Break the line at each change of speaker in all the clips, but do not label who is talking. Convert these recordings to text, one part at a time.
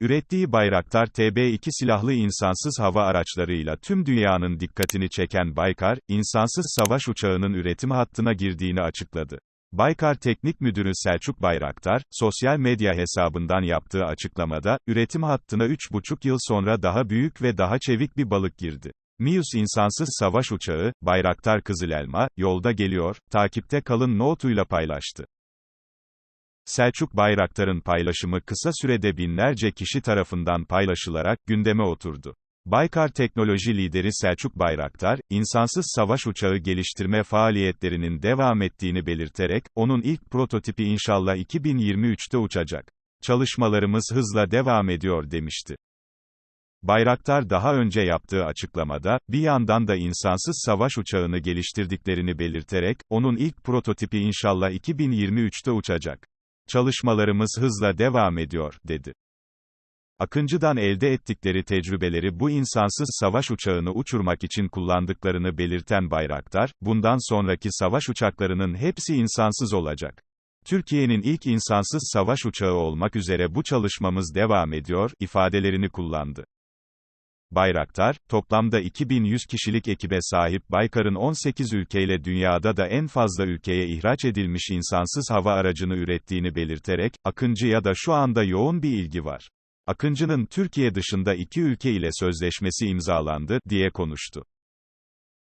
ürettiği Bayraktar TB2 silahlı insansız hava araçlarıyla tüm dünyanın dikkatini çeken Baykar, insansız savaş uçağının üretim hattına girdiğini açıkladı. Baykar Teknik Müdürü Selçuk Bayraktar, sosyal medya hesabından yaptığı açıklamada, üretim hattına 3,5 yıl sonra daha büyük ve daha çevik bir balık girdi. Mius insansız savaş uçağı, Bayraktar Kızılelma, yolda geliyor, takipte kalın notuyla paylaştı. Selçuk Bayraktar'ın paylaşımı kısa sürede binlerce kişi tarafından paylaşılarak gündeme oturdu. Baykar Teknoloji lideri Selçuk Bayraktar, insansız savaş uçağı geliştirme faaliyetlerinin devam ettiğini belirterek, onun ilk prototipi inşallah 2023'te uçacak. Çalışmalarımız hızla devam ediyor demişti. Bayraktar daha önce yaptığı açıklamada, bir yandan da insansız savaş uçağını geliştirdiklerini belirterek, onun ilk prototipi inşallah 2023'te uçacak. Çalışmalarımız hızla devam ediyor, dedi. Akıncı'dan elde ettikleri tecrübeleri bu insansız savaş uçağını uçurmak için kullandıklarını belirten Bayraktar, bundan sonraki savaş uçaklarının hepsi insansız olacak. Türkiye'nin ilk insansız savaş uçağı olmak üzere bu çalışmamız devam ediyor, ifadelerini kullandı. Bayraktar, toplamda 2100 kişilik ekibe sahip Baykar'ın 18 ülkeyle dünyada da en fazla ülkeye ihraç edilmiş insansız hava aracını ürettiğini belirterek, Akıncı'ya da şu anda yoğun bir ilgi var. Akıncı'nın Türkiye dışında iki ülke ile sözleşmesi imzalandı, diye konuştu.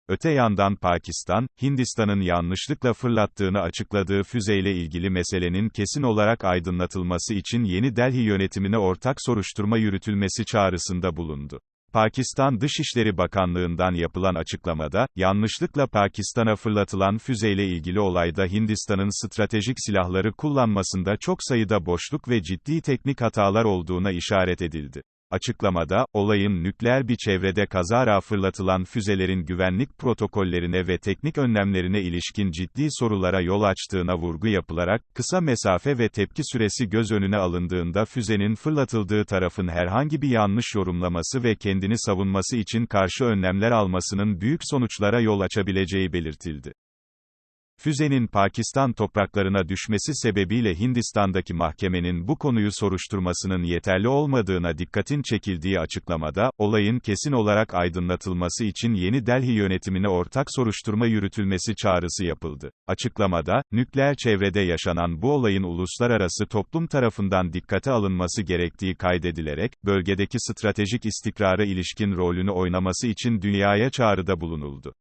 Öte yandan Pakistan, Hindistan'ın yanlışlıkla fırlattığını açıkladığı füzeyle ilgili meselenin kesin olarak aydınlatılması için Yeni Delhi yönetimine ortak soruşturma yürütülmesi çağrısında bulundu. Pakistan Dışişleri Bakanlığı'ndan yapılan açıklamada, yanlışlıkla Pakistan'a fırlatılan füzeyle ilgili olayda Hindistan'ın stratejik silahları kullanmasında çok sayıda boşluk ve ciddi teknik hatalar olduğuna işaret edildi. Açıklamada, olayın nükleer bir çevrede kazara fırlatılan füzelerin güvenlik protokollerine ve teknik önlemlerine ilişkin ciddi sorulara yol açtığına vurgu yapılarak, kısa mesafe ve tepki süresi göz önüne alındığında füzenin fırlatıldığı tarafın herhangi bir yanlış yorumlaması ve kendini savunması için karşı önlemler almasının büyük sonuçlara yol açabileceği belirtildi. Füzenin Pakistan topraklarına düşmesi sebebiyle Hindistan'daki mahkemenin bu konuyu soruşturmasının yeterli olmadığına dikkatin çekildiği açıklamada, olayın kesin olarak aydınlatılması için Yeni Delhi yönetimine ortak soruşturma yürütülmesi çağrısı yapıldı. Açıklamada, nükleer çevrede yaşanan bu olayın uluslararası toplum tarafından dikkate alınması gerektiği kaydedilerek, bölgedeki stratejik istikrara ilişkin rolünü oynaması için dünyaya çağrıda bulunuldu.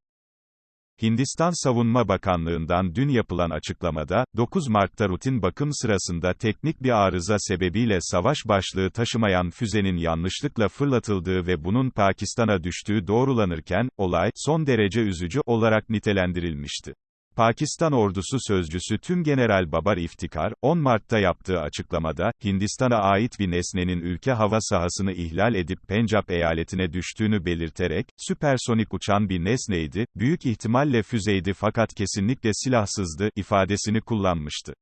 Hindistan Savunma Bakanlığı'ndan dün yapılan açıklamada, 9 Mart'ta rutin bakım sırasında teknik bir arıza sebebiyle savaş başlığı taşımayan füzenin yanlışlıkla fırlatıldığı ve bunun Pakistan'a düştüğü doğrulanırken, olay, son derece üzücü olarak nitelendirilmişti. Pakistan ordusu sözcüsü Tüm General Babar İftikar, 10 Mart'ta yaptığı açıklamada, Hindistan'a ait bir nesnenin ülke hava sahasını ihlal edip Pencap eyaletine düştüğünü belirterek, süpersonik uçan bir nesneydi, büyük ihtimalle füzeydi fakat kesinlikle silahsızdı, ifadesini kullanmıştı.